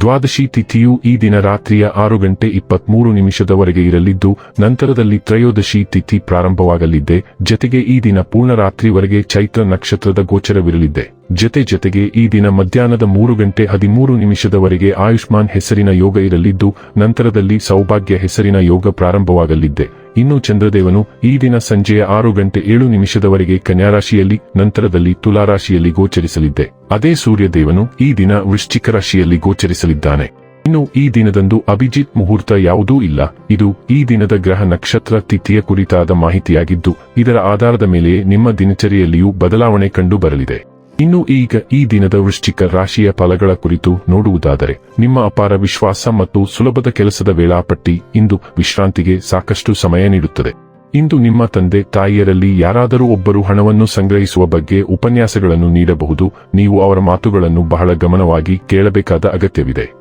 ದ್ವಾದಶಿ ತಿಥಿಯು ಈ ದಿನ ರಾತ್ರಿಯ ಆರು ಗಂಟೆ ಇಪ್ಪತ್ಮೂರು ನಿಮಿಷದವರೆಗೆ ಇರಲಿದ್ದು, ನಂತರದಲ್ಲಿ ತ್ರಯೋದಶಿ ತಿಥಿ ಪ್ರಾರಂಭವಾಗಲಿದ್ದೆ, ಜತೆಗೆ ಈ ದಿನ ಪೂರ್ಣ ರಾತ್ರಿವರೆಗೆ ಚೈತ್ರ ನಕ್ಷತ್ರದ ಗೋಚರವಿರಲಿದೆ ಜತೆ ಜತೆಗೆ ಈ ದಿನ ಮಧ್ಯಾಹ್ನದ ಮೂರು ಗಂಟೆ ಹದಿಮೂರು ನಿಮಿಷದವರೆಗೆ ಆಯುಷ್ಮಾನ್ ಹೆಸರಿನ ಯೋಗ ಇರಲಿದ್ದು, ನಂತರದಲ್ಲಿ ಸೌಭಾಗ್ಯ ಹೆಸರಿನ ಯೋಗ ಪ್ರಾರಂಭವಾಗಲಿದ್ದೆ. ಇನ್ನು ಚಂದ್ರದೇವನು ಈ ದಿನ ಸಂಜೆಯ ಆರು ಗಂಟೆ ಏಳು ನಿಮಿಷದವರೆಗೆ ಕನ್ಯಾರಾಶಿಯಲ್ಲಿ, ನಂತರದಲ್ಲಿ ತುಲಾರಾಶಿಯಲ್ಲಿ ಗೋಚರಿಸಲಿದ್ದೆ. ಅದೇ ಸೂರ್ಯದೇವನು ಈ ದಿನ ವೃಶ್ಚಿಕ ರಾಶಿಯಲ್ಲಿ ಗೋಚರಿಸಲಿದ್ದಾನೆ. ಇನ್ನು ಈ ದಿನದಂದು ಅಭಿಜಿತ್ ಮುಹೂರ್ತ ಯಾವುದೂ ಇಲ್ಲ. ಇದು ಈ ದಿನದ ಗ್ರಹ ನಕ್ಷತ್ರ ತಿಥಿಯ ಕುರಿತಾದ ಮಾಹಿತಿಯಾಗಿದ್ದು, ಇದರ ಆಧಾರದ ಮೇಲೆ ನಿಮ್ಮ ದಿನಚರಿಯಲ್ಲಿಯೂ ಬದಲಾವಣೆ ಕಂಡು ಬರಲಿದೆ. ಇನ್ನು ಈಗ ಈ ದಿನದ ವೃಶ್ಚಿಕ ರಾಶಿಯ ಫಲಗಳ ಕುರಿತು ನೋಡುವುದಾದರೆ, ನಿಮ್ಮ ಅಪಾರ ವಿಶ್ವಾಸ ಮತ್ತು ಸುಲಭದ ಕೆಲಸದ ವೇಳಾಪಟ್ಟಿ ಇಂದು ವಿಶ್ರಾಂತಿಗೆ ಸಾಕಷ್ಟು ಸಮಯ ನೀಡುತ್ತದೆ. ಇಂದು ನಿಮ್ಮ ತಂದೆ, ತಾಯಿಯರಲ್ಲಿ ಯಾರಾದರೂ ಒಬ್ಬರು ಹಣವನ್ನು ಸಂಗ್ರಹಿಸುವ ಬಗ್ಗೆ ಉಪನ್ಯಾಸಗಳನ್ನು ನೀಡಬಹುದು. ನೀವು ಅವರ ಮಾತುಗಳನ್ನು ಬಹಳ ಗಮನವಾಗಿ ಕೇಳಬೇಕಾದ ಅಗತ್ಯವಿದೆ.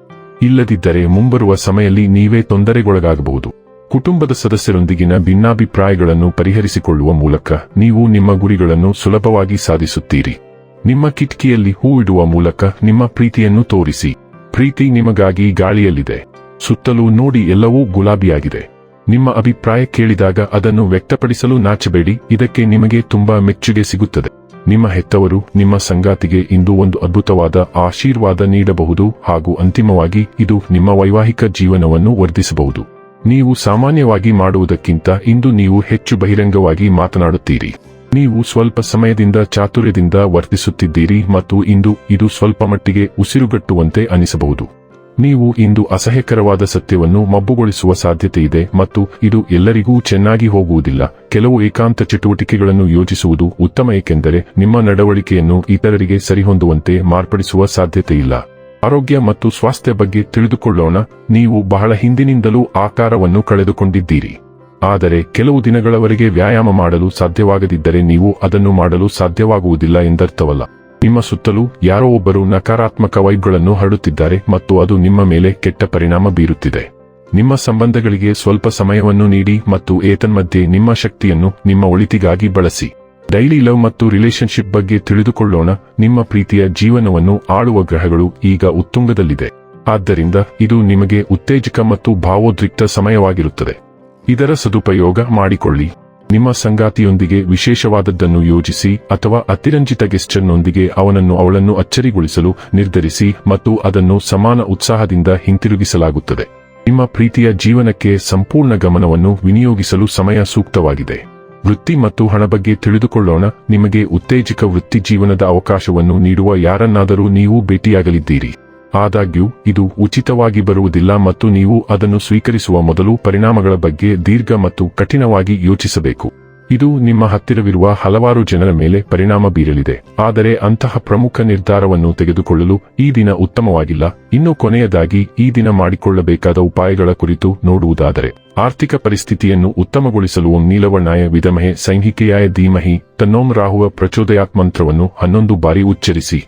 ಇಲ್ಲದಿದ್ದರೆ ಮುಂಬರುವ ಸಮಯದಲ್ಲಿ ನೀವೇ ತೊಂದರೆಗೊಳಗಾಗಬಹುದು. ಕುಟುಂಬದ ಸದಸ್ಯರೊಂದಿಗಿನ ಭಿನ್ನಾಭಿಪ್ರಾಯಗಳನ್ನು ಪರಿಹರಿಸಿಕೊಳ್ಳುವ ಮೂಲಕ ನೀವು ನಿಮ್ಮ ಗುರಿಗಳನ್ನು ಸುಲಭವಾಗಿ ಸಾಧಿಸುತ್ತೀರಿ. ನಿಮ್ಮ ಕಿಟಕಿಯಲ್ಲಿ ಹೂ ಮೂಲಕ ನಿಮ್ಮ ಪ್ರೀತಿಯನ್ನು ತೋರಿಸಿ. ಪ್ರೀತಿ ನಿಮಗಾಗಿ ಗಾಳಿಯಲ್ಲಿದೆ. ಸುತ್ತಲೂ ನೋಡಿ ಎಲ್ಲವೂ ಗುಲಾಬಿಯಾಗಿದೆ. ನಿಮ್ಮ ಅಭಿಪ್ರಾಯ ಕೇಳಿದಾಗ ಅದನ್ನು ವ್ಯಕ್ತಪಡಿಸಲು ನಾಚಬೇಡಿ, ಇದಕ್ಕೆ ನಿಮಗೆ ತುಂಬಾ ಮೆಚ್ಚುಗೆ ಸಿಗುತ್ತದೆ. ನಿಮ್ಮ ಹೆತ್ತವರು ನಿಮ್ಮ ಸಂಗಾತಿಗೆ ಇಂದು ಒಂದು ಅದ್ಭುತವಾದ ಆಶೀರ್ವಾದ ನೀಡಬಹುದು ಹಾಗೂ ಅಂತಿಮವಾಗಿ ಇದು ನಿಮ್ಮ ವೈವಾಹಿಕ ಜೀವನವನ್ನು ವರ್ಧಿಸಬಹುದು. ನೀವು ಸಾಮಾನ್ಯವಾಗಿ ಮಾಡುವುದಕ್ಕಿಂತ ಇಂದು ನೀವು ಹೆಚ್ಚು ಬಹಿರಂಗವಾಗಿ ಮಾತನಾಡುತ್ತೀರಿ. ನೀವು ಸ್ವಲ್ಪ ಸಮಯದಿಂದ ಚಾತುರ್ಯದಿಂದ ವರ್ತಿಸುತ್ತಿದ್ದೀರಿ ಮತ್ತು ಇಂದು ಇದು ಸ್ವಲ್ಪ ಮಟ್ಟಿಗೆ ಉಸಿರುಗಟ್ಟುವಂತೆ ಅನಿಸಬಹುದು. ನೀವು ಇಂದು ಅಸಹ್ಯಕರವಾದ ಸತ್ಯವನ್ನು ಮಬ್ಬುಗೊಳಿಸುವ ಸಾಧ್ಯತೆಯಿದೆ ಮತ್ತು ಇದು ಎಲ್ಲರಿಗೂ ಚೆನ್ನಾಗಿ ಹೋಗುವುದಿಲ್ಲ. ಕೆಲವು ಏಕಾಂತ ಚಟುವಟಿಕೆಗಳನ್ನು ಯೋಜಿಸುವುದು ಉತ್ತಮ ಏಕೆಂದರೆ ನಿಮ್ಮ ನಡವಳಿಕೆಯನ್ನು ಇತರರಿಗೆ ಸರಿಹೊಂದುವಂತೆ ಮಾರ್ಪಡಿಸುವ ಸಾಧ್ಯತೆಯಿಲ್ಲ ಆರೋಗ್ಯ ಮತ್ತು ಸ್ವಾಸ್ಥ್ಯ ಬಗ್ಗೆ ತಿಳಿದುಕೊಳ್ಳೋಣ. ನೀವು ಬಹಳ ಹಿಂದಿನಿಂದಲೂ ಆಕಾರವನ್ನು ಕಳೆದುಕೊಂಡಿದ್ದೀರಿ. ಆದರೆ ಕೆಲವು ದಿನಗಳವರೆಗೆ ವ್ಯಾಯಾಮ ಮಾಡಲು ಸಾಧ್ಯವಾಗದಿದ್ದರೆ ನೀವು ಅದನ್ನು ಮಾಡಲು ಸಾಧ್ಯವಾಗುವುದಿಲ್ಲ ಎಂದರ್ಥವಲ್ಲ. ನಿಮ್ಮ ಸುತ್ತಲೂ ಯಾರೋ ಒಬ್ಬರು ನಕಾರಾತ್ಮಕ ವೈಬ್ಗಳನ್ನು ಹರಡುತ್ತಿದ್ದಾರೆ ಮತ್ತು ಅದು ನಿಮ್ಮ ಮೇಲೆ ಕೆಟ್ಟ ಪರಿಣಾಮ ಬೀರುತ್ತಿದೆ. ನಿಮ್ಮ ಸಂಬಂಧಗಳಿಗೆ ಸ್ವಲ್ಪ ಸಮಯವನ್ನು ನೀಡಿ ಮತ್ತು ಏತನ್ಮಧ್ಯೆ ನಿಮ್ಮ ಶಕ್ತಿಯನ್ನು ನಿಮ್ಮ ಒಳಿತಿಗಾಗಿ ಬಳಸಿ. ಡೈಲಿ ಲವ್ ಮತ್ತು ರಿಲೇಶನ್ಶಿಪ್ ಬಗ್ಗೆ ತಿಳಿದುಕೊಳ್ಳೋಣ. ನಿಮ್ಮ ಪ್ರೀತಿಯ ಜೀವನವನ್ನು ಆಳುವ ಗ್ರಹಗಳು ಈಗ ಉತ್ತುಂಗದಲ್ಲಿದೆ. ಆದ್ದರಿಂದ ಇದು ನಿಮಗೆ ಉತ್ತೇಜಕ ಮತ್ತು ಭಾವೋದ್ರಿಕ್ತ ಸಮಯವಾಗಿರುತ್ತದೆ. ಇದರ ಸದುಪಯೋಗ ಮಾಡಿಕೊಳ್ಳಿ. ನಿಮ್ಮ ಸಂಗಾತಿಯೊಂದಿಗೆ ವಿಶೇಷವಾದದ್ದನ್ನು ಯೋಜಿಸಿ ಅಥವಾ ಅತಿರಂಜಿತ ಗೆಸ್ಟನ್ನೊಂದಿಗೆ ಅವನನ್ನು ಅವಳನ್ನು ಅಚ್ಚರಿಗೊಳಿಸಲು ನಿರ್ಧರಿಸಿ ಮತ್ತು ಅದನ್ನು ಸಮಾನ ಉತ್ಸಾಹದಿಂದ ಹಿಂತಿರುಗಿಸಲಾಗುತ್ತದೆ. ನಿಮ್ಮ ಪ್ರೀತಿಯ ಜೀವನಕ್ಕೆ ಸಂಪೂರ್ಣ ಗಮನವನ್ನು ವಿನಿಯೋಗಿಸಲು ಸಮಯ ಸೂಕ್ತವಾಗಿದೆ. ವೃತ್ತಿ ಮತ್ತು ಹಣ ಬಗ್ಗೆ ತಿಳಿದುಕೊಳ್ಳೋಣ. ನಿಮಗೆ ಉತ್ತೇಜಕ ವೃತ್ತಿ ಜೀವನದ ಅವಕಾಶವನ್ನು ನೀಡುವ ಯಾರನ್ನಾದರೂ ನೀವು ಭೇಟಿಯಾಗಲಿದ್ದೀರಿ. ಆದಾಗ್ಯೂ, ಇದು ಉಚಿತವಾಗಿ ಬರುವುದಿಲ್ಲ ಮತ್ತು ನೀವು ಅದನ್ನು ಸ್ವೀಕರಿಸುವ ಮೊದಲು ಪರಿಣಾಮಗಳ ಬಗ್ಗೆ ದೀರ್ಘ ಮತ್ತು ಕಠಿಣವಾಗಿ ಯೋಚಿಸಬೇಕು. ಇದು ನಿಮ್ಮ ಹತ್ತಿರವಿರುವ ಹಲವಾರು ಜನರ ಮೇಲೆ ಪರಿಣಾಮ ಬೀರಲಿದೆ. ಆದರೆ ಅಂತಹ ಪ್ರಮುಖ ನಿರ್ಧಾರವನ್ನು ತೆಗೆದುಕೊಳ್ಳಲು ಈ ದಿನ ಉತ್ತಮವಾಗಿಲ್ಲ. ಇನ್ನು ಕೊನೆಯದಾಗಿ, ಈ ದಿನ ಮಾಡಿಕೊಳ್ಳಬೇಕಾದ ಉಪಾಯಗಳ ಕುರಿತು ನೋಡುವುದಾದರೆ, ಆರ್ಥಿಕ ಪರಿಸ್ಥಿತಿಯನ್ನು ಉತ್ತಮಗೊಳಿಸಲು ನೀಲವಣ್ಣಾಯ ವಿಧಮಹೆ ಸೈನಿಕೆಯಾಯ ಧೀಮಹಿ ತನ್ನೋಂ ರಾಹುವ ಪ್ರಚೋದಯಾತ್ ಮಂತ್ರವನ್ನು ಹನ್ನೊಂದು ಬಾರಿ ಉಚ್ಚರಿಸಿ.